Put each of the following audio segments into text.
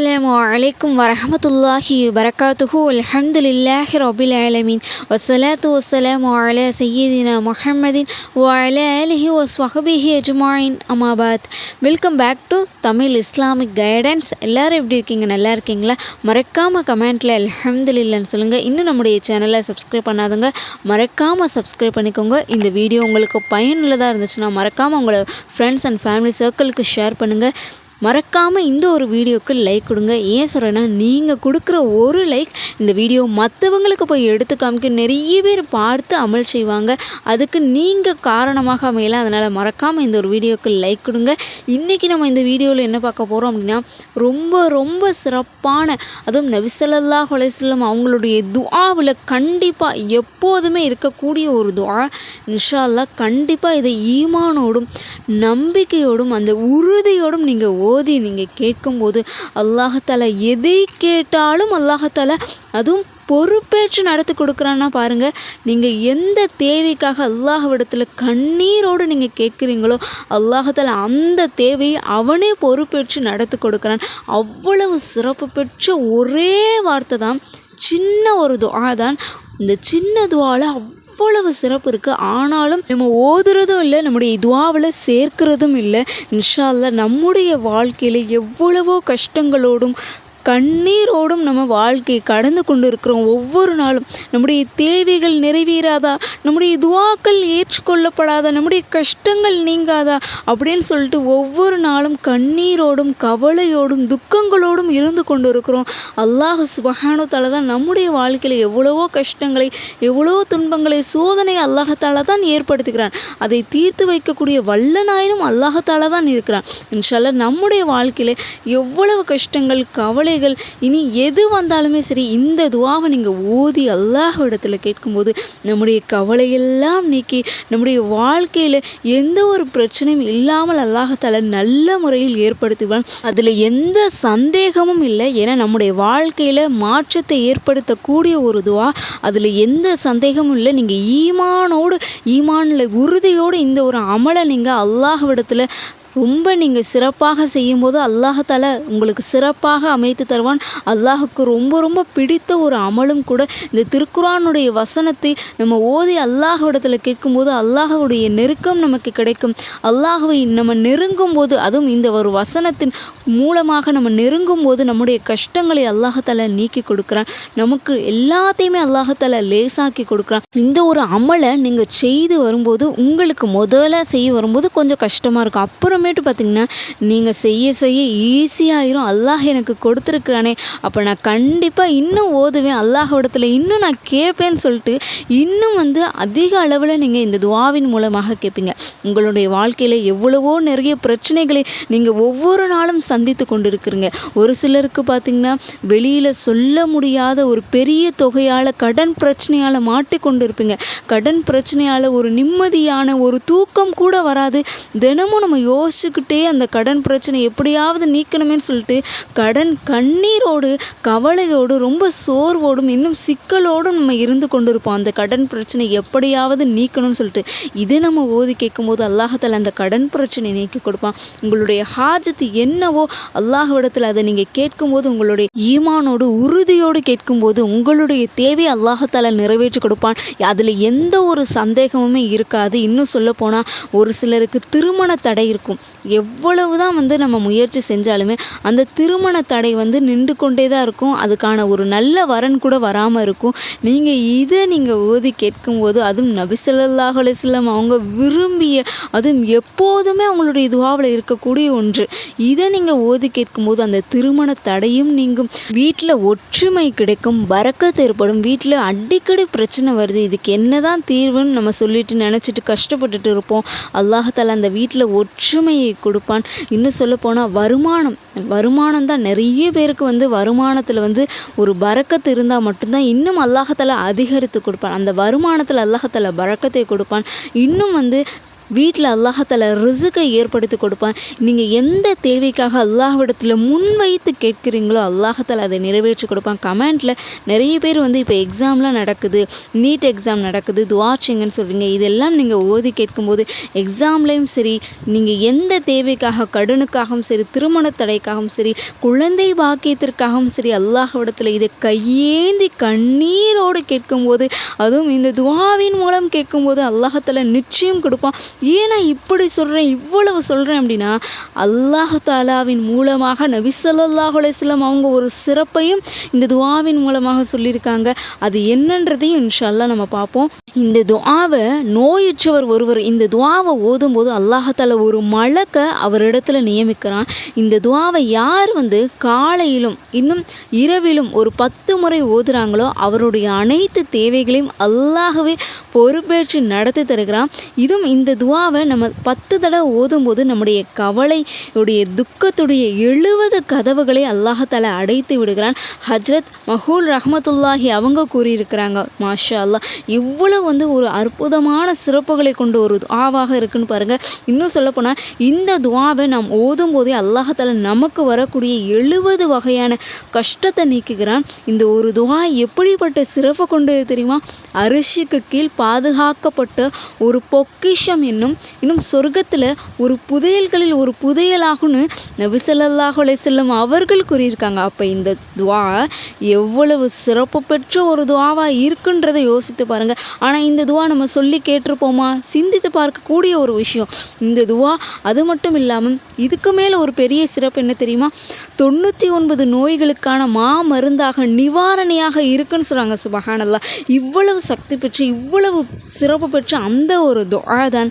அஸ்லாம் வலைக்கும் வரமத்துல்லாஹி வரகாத்துஹு அலமதுல்லாஹி ரபில் ஆலமீன் வசலாத்து வசலாம் அல சையீதினா முஹம்மதின் வாழ அலஹி ஒஸ்வஹபிஹி அஜ்மாயின் அமாபாத் welcome back to Tamil Islamic guidance எல்லோரும் எப்படி இருக்கீங்க? நல்லா இருக்கீங்களா? மறக்காமல் கமெண்ட்டில் அலமதுல்லான்னு சொல்லுங்கள் இன்னும் நம்முடைய சேனலை சப்ஸ்கிரைப் பண்ணாதுங்க மறக்காமல் சப்ஸ்கிரைப் பண்ணிக்கோங்க. இந்த வீடியோ உங்களுக்கு பயனுள்ளதாக இருந்துச்சுன்னா மறக்காமல் உங்களை ஃப்ரெண்ட்ஸ் அண்ட் ஃபேமிலி சர்க்கிளுக்கு ஷேர் பண்ணுங்கள் மறக்காமல் இந்த ஒரு வீடியோக்கு லைக் கொடுங்க. ஏன் சொல்கிறேன்னா நீங்கள் கொடுக்குற ஒரு லைக் இந்த வீடியோ மற்றவங்களுக்கு போய் எடுத்து காமிக்க நிறைய பேர் பார்த்து அமல் செய்வாங்க. அதுக்கு நீங்கள் காரணமாக அமையலாம் அதனால் மறக்காமல் இந்த ஒரு வீடியோவுக்கு லைக் கொடுங்க. இன்றைக்கி நம்ம இந்த வீடியோவில் என்ன பார்க்க போகிறோம் அப்படின்னா ரொம்ப ரொம்ப சிறப்பான அதுவும் நபிசல்லா ஹொலைசல்லம் அவங்களுடைய துஆவில் கண்டிப்பாக எப்போதுமே இருக்கக்கூடிய ஒரு துஆ. இன்ஷா அல்லாஹ் கண்டிப்பாக இதை ஈமானோடும் நம்பிக்கையோடும் அந்த உறுதியோடும் நீங்கள் ஓதி நீங்கள் கேட்கும்போது அல்லாஹால எதை கேட்டாலும் அல்லாஹால அதுவும் பொறுப்பேற்று நடத்தி கொடுக்குறான்னா பாருங்கள் நீங்கள் எந்த தேவைக்காக அல்லாஹ்விடத்தில் கண்ணீரோடு நீங்கள் கேட்குறீங்களோ அல்லாஹத்தில் அந்த தேவையை அவனே பொறுப்பேற்று நடத்தி கொடுக்குறான். அவ்வளவு சிறப்பு பெற்ற ஒரே வார்த்தை தான் சின்ன ஒரு துவா தான். இந்த சின்ன துவாவில் அவ்வளவு சிறப்பு இருக்குது ஆனாலும் நம்ம ஓதுறதும் இல்லை நம்முடைய துவாவில் சேர்க்கிறதும் இல்லை. இன்ஷா நம்முடைய வாழ்க்கையில் எவ்வளவோ கஷ்டங்களோடும் கண்ணீரோடும் நம்ம வாழ்க்கையை கடந்து கொண்டு இருக்கிறோம் ஒவ்வொரு நாளும். நம்முடைய தேவைகள் நிறைவேறாதா? நம்முடைய துவாக்கள் ஏற்றுக்கொள்ளப்படாதா? நம்முடைய கஷ்டங்கள் நீங்காதா? அப்படின்னு சொல்லிட்டு ஒவ்வொரு நாளும் கண்ணீரோடும் கவலையோடும் துக்கங்களோடும் இருந்து கொண்டு இருக்கிறோம் அல்லாஹ் சுபஹானுத்தால தான் நம்முடைய வாழ்க்கையில் எவ்வளவோ கஷ்டங்களை எவ்வளவோ துன்பங்களை சோதனை அல்லாஹத்தால தான் ஏற்படுத்துகிறான். அதை தீர்த்து வைக்கக்கூடிய வல்லநாயனும் அல்லாஹத்தால தான் இருக்கிறான். இன்ஷால்ல நம்முடைய வாழ்க்கையில் எவ்வளவு கஷ்டங்கள் கவலை கவலைகள் இனி எது வந்தாலுமே சரி இந்த துவாவை நீங்கள் ஓதி அல்லாஹ்விடத்தில் கேட்கும்போது நம்முடைய கவலையெல்லாம் நீக்கி நம்முடைய வாழ்க்கையில் எந்த ஒரு பிரச்சனையும் இல்லாமல் அல்லாஹத்தால நல்ல முறையில் ஏற்படுத்துவான் அதில் எந்த சந்தேகமும் இல்லை. ஏன்னா நம்முடைய வாழ்க்கையில் மாற்றத்தை ஏற்படுத்தக்கூடிய ஒரு துவா. அதில் எந்த சந்தேகமும் இல்லை. நீங்கள் ஈமானோடு ஈமானில் உறுதியோடு இந்த ஒரு அமலை நீங்கள் அல்லாஹ்விடத்தில் ரொம்ப நீங்கள் சிறப்பாக செய்யும்போது அல்லாஹால உங்களுக்கு சிறப்பாக அமைத்து தருவான். அல்லாஹுக்கு ரொம்ப ரொம்ப பிடித்த ஒரு அமலும் கூட இந்த திருக்குறானுடைய வசனத்தை நம்ம ஓதி அல்லாஹிடத்தில் கேட்கும்போது அல்லாஹுடைய நெருக்கம் நமக்கு கிடைக்கும். அல்லாஹுவை நம்ம நெருங்கும் போது அதுவும் இந்த ஒரு வசனத்தின் மூலமாக நம்ம நெருங்கும் போது நம்முடைய கஷ்டங்களை அல்லாஹால நீக்கி கொடுக்குறான். நமக்கு எல்லாத்தையுமே அல்லாஹால லேசாக்கி கொடுக்குறான். இந்த ஒரு அமலை நீங்கள் செய்து வரும்போது உங்களுக்கு முதல்ல செய்ய வரும்போது கொஞ்சம் கஷ்டமாக இருக்கும். அப்புறம் அப்புறமேட்டு பார்த்திங்கன்னா நீங்கள் செய்ய செய்ய ஈஸியாயிரும் அல்லாஹ் எனக்கு கொடுத்துருக்குறானே. அப்போ நான் கண்டிப்பாக இன்னும் ஓதுவேன். அல்லாஹோடத்தில் இன்னும் நான் கேட்பேன்னு சொல்லிட்டு இன்னும் வந்து அதிக அளவில் நீங்கள் இந்த துவாவின் மூலமாக கேட்பீங்க உங்களுடைய வாழ்க்கையில் எவ்வளவோ நிறைய பிரச்சனைகளை நீங்கள் ஒவ்வொரு நாளும் சந்தித்து கொண்டு இருக்கிறீங்க ஒரு சிலருக்கு பார்த்திங்கன்னா வெளியில் சொல்ல முடியாத ஒரு பெரிய தொகையால் கடன் பிரச்சனையால் மாட்டிக்கொண்டு இருப்பீங்க கடன் பிரச்சனையால் ஒரு நிம்மதியான ஒரு தூக்கம் கூட வராது. தினமும் நம்ம யோ யோசிச்சுக்கிட்டே அந்த கடன் பிரச்சனை எப்படியாவது நீக்கணுமேன்னு சொல்லிட்டு கடன் கண்ணீரோடு கவலையோடு ரொம்ப சோர்வோடும் இன்னும் சிக்கலோடும் நம்ம இருந்து கொண்டு இருப்போம் அந்த கடன் பிரச்சனை எப்படியாவது நீக்கணும்னு சொல்லிட்டு இது நம்ம ஓதி கேட்கும்போது அல்லாஹத்தில் அந்த கடன் பிரச்சனை நீக்கி கொடுப்பான். உங்களுடைய ஹாஜத்து என்னவோ அல்லாஹ்விடத்தில் அதை நீங்கள் கேட்கும்போது உங்களுடைய ஈமானோடு உறுதியோடு கேட்கும்போது உங்களுடைய தேவை அல்லாஹத்தால் நிறைவேற்றி கொடுப்பான். அதில் எந்த ஒரு சந்தேகமுமே இருக்காது. இன்னும் சொல்ல போனால் ஒரு சிலருக்கு திருமண தடை இருக்கும். எவ்வளவு தான் வந்து நம்ம முயற்சி செஞ்சாலுமே அந்த திருமண தடை வந்து நின்று கொண்டே தான் இருக்கும். அதுக்கான ஒரு நல்ல வரன் கூட வராமல் இருக்கும். நீங்கள் இதை நீங்கள் ஓதி கேட்கும்போது அதுவும் நபிசல்லாஹ் அலிஸ்லாம் அவங்க விரும்பிய அதுவும் எப்போதுமே அவங்களுடைய துவாவில் இருக்கக்கூடிய ஒன்று. இதை நீங்கள் ஓதி கேட்கும்போது அந்த திருமண தடையும் நீங்கும். வீட்டில் ஒற்றுமை கிடைக்கும் பறக்கத்து ஏற்படும். வீட்டில் அடிக்கடி பிரச்சனை வருது. இதுக்கு என்ன தான் தீர்வுன்னு நம்ம சொல்லிட்டு நினச்சிட்டு கஷ்டப்பட்டுட்டு இருப்போம். அல்லாஹால அந்த வீட்டில் ஒற்றுமை வறுமையை கொடுப்பான். இன்னும் சொல்லப்போனால் வருமானம். வருமானம் தான் நிறைய பேருக்கு வந்து வருமானத்தில் வந்து ஒரு பறக்கத்து இருந்தால் மட்டும்தான் இன்னும் அல்லாஹத்தில் அதிகரித்து கொடுப்பான். அந்த வருமானத்தில் அல்லாஹத்தில் பறக்கத்தை கொடுப்பான். இன்னும் வந்து வீட்டில் அல்லாஹால ரிசுக்கை ஏற்படுத்தி கொடுப்பான். நீங்கள் எந்த தேவைக்காக அல்லாஹ்விடத்தில் முன்வைத்து கேட்குறீங்களோ அல்லாஹால அதை நிறைவேற்றி கொடுப்பான். கமெண்ட்டில் நிறைய பேர் வந்து இப்போ எக்ஸாம்லாம் நடக்குது நீட் எக்ஸாம் நடக்குது துவாச்சிங்கன்னு சொல்கிறீங்க இதெல்லாம் நீங்கள் ஓதி கேட்கும்போது எக்ஸாம்லேயும் சரி நீங்கள் எந்த தேவைக்காக கடனுக்காகவும் சரி திருமண தடைக்காகவும் சரி குழந்தை பாக்கியத்திற்காகவும் சரி அல்லாஹ்விடத்தில் இதை கையேந்தி கண்ணீரோடு கேட்கும்போது அதுவும் இந்த துவாவின் மூலம் கேட்கும்போது அல்லாஹத்தில் நிச்சயம் கொடுப்பான். ஏன் நான் இப்படி சொல்கிறேன் இவ்வளவு சொல்கிறேன் அப்படின்னா அல்லாஹ் தாலாவின் மூலமாக நபி ஸல்லல்லாஹு அவங்க ஒரு சிறப்பையும் இந்த துவாவின் மூலமாக சொல்லியிருக்காங்க. அது என்னன்றதையும் இன்ஷால்லா நம்ம பார்ப்போம். இந்த துவாவை நோயுற்றவர் ஒருவர் இந்த துவாவை ஓதும்போது அல்லாஹால ஒரு மழக்கை அவரிடத்துல நியமிக்கிறான். இந்த துவாவை யார் வந்து காலையிலும் இன்னும் இரவிலும் ஒரு பத்து முறை ஓதுறாங்களோ அவருடைய அனைத்து தேவைகளையும் அல்லாகவே பொறுப்பேற்று நடத்தி தருகிறான். இதுவும் இந்த துவாவை நம்ம பத்து தடவை ஓதும்போது நம்முடைய கவலையுடைய துக்கத்துடைய எழுபது கதவுகளை அல்லாஹால அடைத்து விடுகிறான். ஹஜ்ரத் மஹூல் ரஹமத்துல்லாஹி அவங்க கூறியிருக்கிறாங்க மாஷா அல்லாஹ் இவ்வளோ வந்து ஒரு அற்புதமான சிறப்புகளை கொண்டு ஒரு துவாவாக இருக்குன்னு பாருங்கள் இன்னும் சொல்லப்போனால் இந்த துவாவை நாம் ஓதும் போதே அல்லாஹால நமக்கு வரக்கூடிய எழுபது வகையான கஷ்டத்தை நீக்குகிறான். இந்த ஒரு துவா எப்படிப்பட்ட சிறப்பை கொண்டது தெரியுமா? அரிசிக்கு கீழ் பாதுகாக்கப்பட்ட ஒரு பொக்கிஷம் என்ன? இன்னும் இன்னும் சொர்க்கத்தில் ஒரு புதையல்களில் ஒரு புதையலாகுன்னு நபி செல்லும் அவர்கள் கூறியிருக்காங்க. அப்போ இந்த துவா எவ்வளவு சிறப்பு பெற்ற ஒரு துவாவாக இருக்குன்றதை யோசித்து பாருங்கள் ஆனால் இந்த துவா நம்ம சொல்லி கேட்டிருப்போமா? சிந்தித்து பார்க்கக்கூடிய ஒரு விஷயம். இந்த துவா அது மட்டும் இல்லாமல் இதுக்கு மேலே ஒரு பெரிய சிறப்பு என்ன தெரியுமா? தொண்ணூற்றி ஒன்பது நோய்களுக்கான மா மருந்தாக நிவாரணையாக இருக்குன்னு சொல்கிறாங்க சுபஹானல்லாஹ். இவ்வளவு சக்தி பெற்று இவ்வளவு சிறப்பு பெற்ற அந்த ஒரு துவா தான்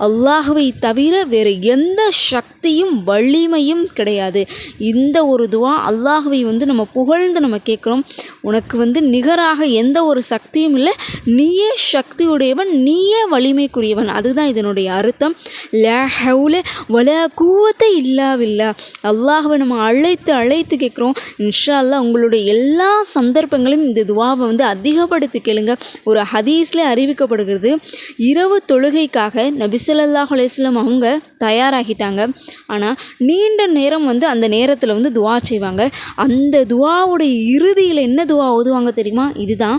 அல்லாஹுவை தவிர வேறு எந்த சக்தியும் வலிமையும் கிடையாது. இந்த ஒரு துவா அல்லாஹுவை வந்து நம்ம புகழ்ந்து நம்ம கேட்குறோம். உனக்கு வந்து நிகராக எந்த ஒரு சக்தியும் இல்லை. நீயே சக்தியுடையவன் நீயே வலிமைக்குரியவன். அதுதான் இதனுடைய அர்த்தம். லா ஹவுல வலா கூவத்த இல்லாவில்லா. அல்லாஹுவை நம்ம அழைத்து அழைத்து கேட்குறோம். இன்ஷா அல்லாஹ் உங்களுடைய எல்லா சந்தர்ப்பங்களையும் இந்த துவாவை வந்து அதிகப்படுத்தி கேளுங்க. ஒரு ஹதீஸ்ல அறிவிக்கப்படுகிறது இரவு தொழுகைக்காக நபிச ஸல்லல்லாஹு அலைஹி அவங்க தயாராகிட்டாங்க. ஆனால் நீண்ட நேரம் வந்து அந்த நேரத்தில் வந்து துவா செய்வாங்க. அந்த துவாவுடைய இறுதியில் என்ன துவா ஓதுவாங்க தெரியுமா? இதுதான்.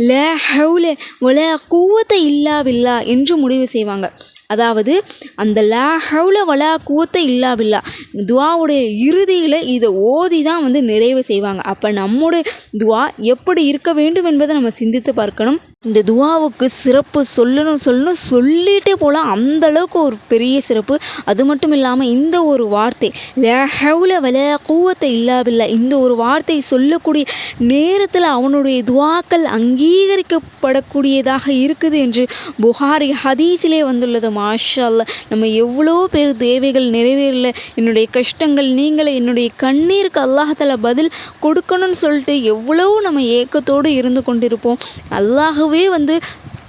ல ஹவுல ஒல கூவத்தை இல்லாவில்லா என்று முடிவு செய்வாங்க. அதாவது அந்த லா ஹவுல வலா கூத்த இல்லாபில்லா துவாவுடைய இறுதியில் இதை ஓதி தான் வந்து நிறைவு செய்வாங்க. அப்போ நம்முடைய துவா எப்படி இருக்க வேண்டும் என்பதை நம்ம சிந்தித்து பார்க்கணும். இந்த துவாவுக்கு சிறப்பு சொல்லணும் சொல்லணும் சொல்லிட்டே போகலாம் அந்த அளவுக்கு ஒரு பெரிய சிறப்பு. அது மட்டும் இல்லாமல் இந்த ஒரு வார்த்தை ல வல கூவத்தை இல்லாபில்ல இந்த ஒரு வார்த்தை சொல்லக்கூடிய நேரத்தில் அவனுடைய துவாக்கள் அங்கீகரிக்கப்படக்கூடியதாக இருக்குது என்று புகாரி ஹதீஸிலே வந்துள்ளது மாஷால்ல நம்ம எவ்வளோ பேர் தேவைகள் நிறைவேறல என்னுடைய கஷ்டங்கள் நீங்களே என்னுடைய கண்ணீருக்கு அல்லாஹால பதில் கொடுக்கணும்னு சொல்லிட்டு எவ்வளோ நம்ம ஏக்கத்தோடு இருந்து கொண்டிருப்போம். அல்லாகவே வந்து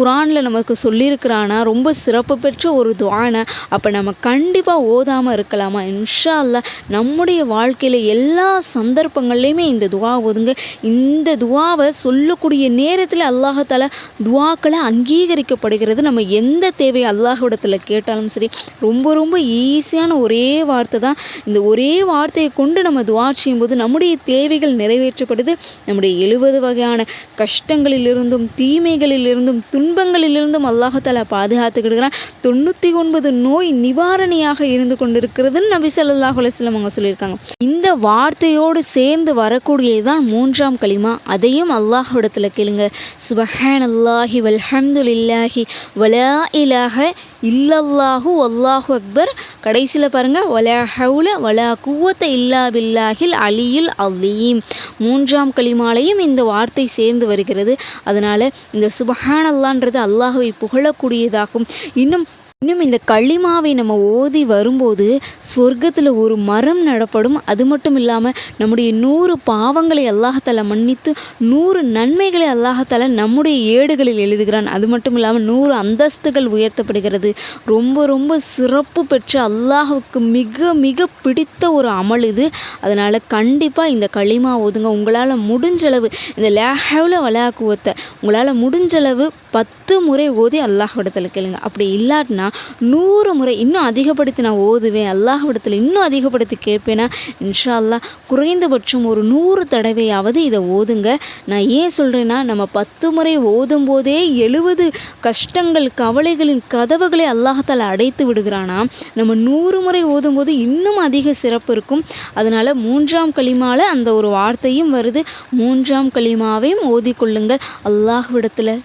குரானில் நமக்கு சொல்லியிருக்கிறானா? ரொம்ப சிறப்பு பெற்ற ஒரு துவானை. அப்போ நம்ம கண்டிப்பாக ஓதாமல் இருக்கலாமா? இன்ஷா அல்லாஹ் நம்முடைய வாழ்க்கையில் எல்லா சந்தர்ப்பங்கள்லையுமே இந்த துவா ஓதுங்க. இந்த துவாவை சொல்லக்கூடிய நேரத்தில் அல்லாஹால துவாக்களை அங்கீகரிக்கப்படுகிறது. நம்ம எந்த தேவை அல்லாஹிடத்தில் கேட்டாலும் சரி ரொம்ப ரொம்ப ஈஸியான ஒரே வார்த்தை தான். இந்த ஒரே வார்த்தையை கொண்டு நம்ம துவா செய்யும்போது நம்முடைய தேவைகள் நிறைவேற்றப்படுது. நம்முடைய எழுபது வகையான கஷ்டங்களிலிருந்தும் தீமைகளிலிருந்தும் துன்பங்களிலிருந்தும் அல்லாஹால பாதுகாத்துக்கிடுகிறான். தொண்ணூற்றி ஒன்பது நோய் நிவாரணியாக இருந்து கொண்டிருக்கிறதுன்னு நபி ஸல்லல்லாஹு அலைஹி அவங்க சொல்லியிருக்காங்க. இந்த வார்த்தையோடு சேர்ந்து வரக்கூடியது தான் மூன்றாம் களிமா. அதையும் அல்லாஹ்விடத்தில் கேளுங்க. சுபஹான் அல்லாஹி வல்ஹம்துலில்லாஹி வலா இலாக இல்லல்லாஹு அல்லாஹு அக்பர். கடைசியில் பாருங்கள் வலா ஹவுல வலா குவத்த இல்லா பில்லாஹில் அலியுல் அலீம். மூன்றாம் களிமாலையும் இந்த வார்த்தை சேர்ந்து வருகிறது. அதனால் இந்த சுபஹான் அல்லான்றது அல்லாஹுவை புகழக்கூடியதாகும். இன்னும் இன்னும் இந்த களிமாவை நம்ம ஓதி வரும்போது சொர்க்கத்தில் ஒரு மரம் நடப்படும். அது மட்டும் இல்லாமல் நம்முடைய நூறு பாவங்களை அல்லாஹத்தால மன்னித்து நூறு நன்மைகளை அல்லாஹத்தால நம்முடைய ஏடுகளில் எழுதுகிறான். அது மட்டும் இல்லாமல் நூறு அந்தஸ்துகள் உயர்த்தப்படுகிறது. ரொம்ப ரொம்ப சிறப்பு பெற்ற அல்லாஹுக்கு மிக மிக பிடித்த ஒரு அமல் இது. அதனால் கண்டிப்பாக இந்த களிமா ஓதுங்க. உங்களால் முடிஞ்சளவு இந்த லேஹவில் வலாக்குவத்தை உங்களால் முடிஞ்சளவு பத்து முறை ஓதி அல்லாஹ்விடத்தில் கேளுங்க. அப்படி இல்லாட்டினா நூறு முறை இன்னும் அதிகப்படுத்தி நான் ஓதுவேன் அல்லாஹ்விடத்தில் இன்னும் அதிகப்படுத்தி கேட்பேன்னா இன்ஷா அல்லாஹ் குறைந்தபட்சம் ஒரு நூறு தடவையாவது இதை ஓதுங்க. நான் ஏன் சொல்கிறேன்னா நம்ம பத்து முறை ஓதும் போதே எழுபது கஷ்டங்கள் கவலைகளின் கதவுகளை அல்லாஹால அடைத்து விடுகிறானா? நம்ம நூறு முறை ஓதும்போது இன்னும் அதிக சிறப்பு இருக்கும். அதனால் மூன்றாம் களிமாவில் அந்த ஒரு வார்த்தையும் வருது. மூன்றாம் களிமாவையும் ஓதிக்கொள்ளுங்கள். அல்லாஹ்விடத்தில்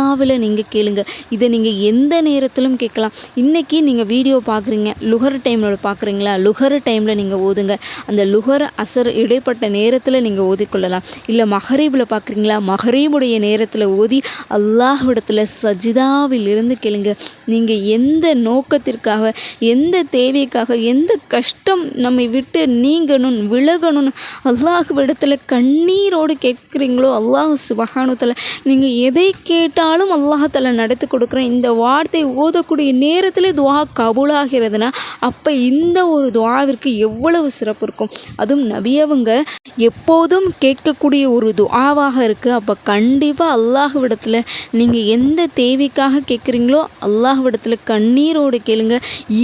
சஜிதாவில் நீங்கள் கேளுங்க. இதை நீங்கள் எந்த நேரத்திலும் கேட்கலாம். இன்றைக்கி நீங்கள் வீடியோ பார்க்குறீங்க லுகர் டைமில் பார்க்குறீங்களா லுகர் டைமில் நீங்கள் ஓதுங்க. அந்த லுகர் அசர் இடைப்பட்ட நேரத்தில் நீங்கள் ஓதிக்கொள்ளலாம். இல்லை மஹரீபில் பார்க்குறீங்களா மஹரீபுடைய நேரத்தில் ஓதி அல்லாஹ்விடத்தில் சஜிதாவில் இருந்து கேளுங்க. நீங்கள் எந்த நோக்கத்திற்காக எந்த தேவைக்காக எந்த கஷ்டம் நம்மை விட்டு நீங்கணும் விலகணும்னு அல்லாஹ்விடத்தில் கண்ணீரோடு கேட்குறீங்களோ அல்லாஹ் சுபஹானுத்தில் நீங்கள் எதை கேட்டால் கேட்டாலும் அல்லாஹால நடத்தி கொடுக்குறேன் இந்த வார்த்தை ஓதக்கூடிய நேரத்தில் துவா கபூலாகிறதுனா அப்போ இந்த ஒரு துவாவிற்கு எவ்வளவு சிறப்பு இருக்கும்? அதுவும் நபியவங்க எப்போதும் கேட்கக்கூடிய ஒரு துவாவாக இருக்குது அப்போ கண்டிப்பாக அல்லாஹ்விடத்தில் நீங்கள் எந்த தேவைக்காக கேட்குறீங்களோ அல்லாஹ்விடத்தில் கண்ணீரோடு கேளுங்க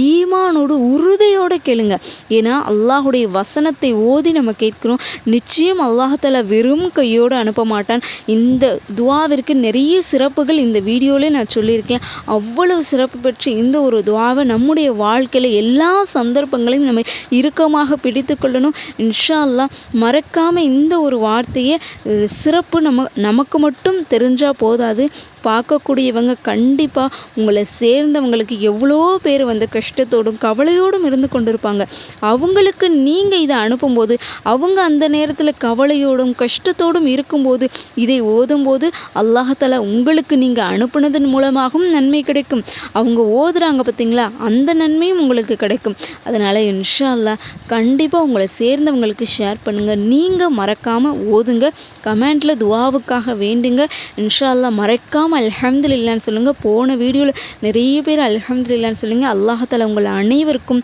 ஈமானோடு உறுதியோடு கேளுங்க. ஏன்னா அல்லாஹுடைய வசனத்தை ஓதி நம்ம கேட்குறோம். நிச்சயம் அல்லாஹால வெறும் கையோடு அனுப்ப மாட்டான். இந்த துவாவிற்கு நிறைய சிறப்பு சிறப்புகள் இந்த வீடியோவிலே நான் சொல்லியிருக்கேன். அவ்வளவு சிறப்பு பெற்ற இந்த ஒரு துவாவை நம்முடைய வாழ்க்கையில் எல்லா சந்தர்ப்பங்களையும் நம்ம இறுக்கமாக பிடித்து கொள்ளணும். இன்ஷா அல்லாஹ் மறக்காமல் இந்த ஒரு வார்த்தையை சிறப்பு நம்ம நமக்கு மட்டும் தெரிஞ்சால் போதாது. பார்க்கக்கூடியவங்க கண்டிப்பாக உங்களை சேர்ந்தவங்களுக்கு எவ்வளோ பேர் வந்து கஷ்டத்தோடும் கவலையோடும் இருந்து கொண்டிருப்பாங்க. அவங்களுக்கு நீங்கள் இதை அனுப்பும்போது அவங்க அந்த நேரத்தில் கவலையோடும் கஷ்டத்தோடும் இருக்கும்போது இதை ஓதும்போது அல்லாஹால உங்களுக்கு நீங்கள் அனுப்புனதன் மூலமாகவும் நன்மை கிடைக்கும். அவங்க ஓதுறாங்க பார்த்தீங்களா அந்த நன்மையும் உங்களுக்கு கிடைக்கும். அதனால் இன்ஷா அல்லா கண்டிப்பாக உங்களை சேர்ந்தவங்களுக்கு ஷேர் பண்ணுங்கள் நீங்கள் மறக்காமல் ஓதுங்க. கமெண்ட்டில் துவாவுக்காக வேண்டுங்க. இன்ஷா அல்லா மறக்காமல் அல்ஹம்துலில்லான்னு சொல்லுங்கள் போன வீடியோவில் நிறைய பேர் அல்ஹம்துலில்லான்னு சொல்லுங்கள் அல்லாஹால உங்கள் அனைவருக்கும்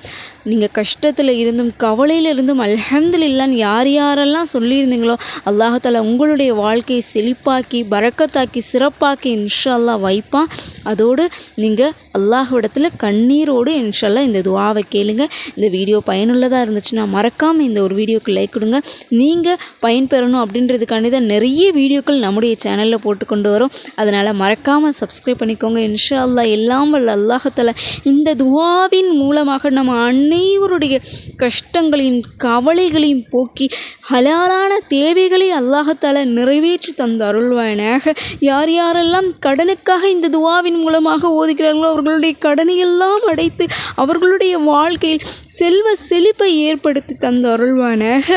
நீங்கள் கஷ்டத்தில் இருந்தும் கவலையில் இருந்தும் அல்ஹம்துலில்லான்னு யார் யாரெல்லாம் சொல்லியிருந்தீங்களோ அல்லாஹால உங்களுடைய வாழ்க்கையை செழிப்பாக்கி பறக்கத்தாக்கி சிறப்பாக்கி இன்ஷா அல்லாஹ் வைப்பான் அதோடு நீங்கள் அல்லாஹ்விடத்தில் கண்ணீரோடு இன்ஷா இந்த துவாவை கேளுங்க. இந்த வீடியோ பயனுள்ளதாக இருந்துச்சுன்னா மறக்காமல் இந்த ஒரு வீடியோக்கு லைக் கொடுங்க. நீங்கள் பயன்பெறணும் அப்படின்றதுக்காண்டி தான் நிறைய வீடியோக்கள் நம்முடைய சேனலில் போட்டு கொண்டு வரும். அதனால் மறக்காமல் சப்ஸ்கிரைப் பண்ணிக்கோங்க. இன்ஷா அல்லா எல்லாம் வல்ல அல்லாஹத்தில் இந்த துவாவின் மூலமாக நம்ம அனைவருடைய கஷ்டங்களையும் கவலைகளையும் போக்கி ஹலாலான தேவைகளை அல்லாஹத்தால நிறைவேற்றி தந்த அருள்வாயனாக யார் யாரெல்லாம் கடனுக்காக இந்த துவாவின் மூலமாக ஓதுகிறார்களோ அவர்களுடைய கடனை எல்லாம் அடைத்து அவர்களுடைய வாழ்க்கையில் செல்வ செழிப்பை ஏற்படுத்தி தந்த அருள்வானாக.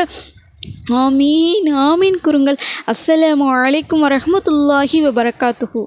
ஆமீன் ஆமீன் குறுங்கள் அஸ்ஸலாமு அலைக்கும் வரமத்துல்லாஹி வபரகாத்துஹூ.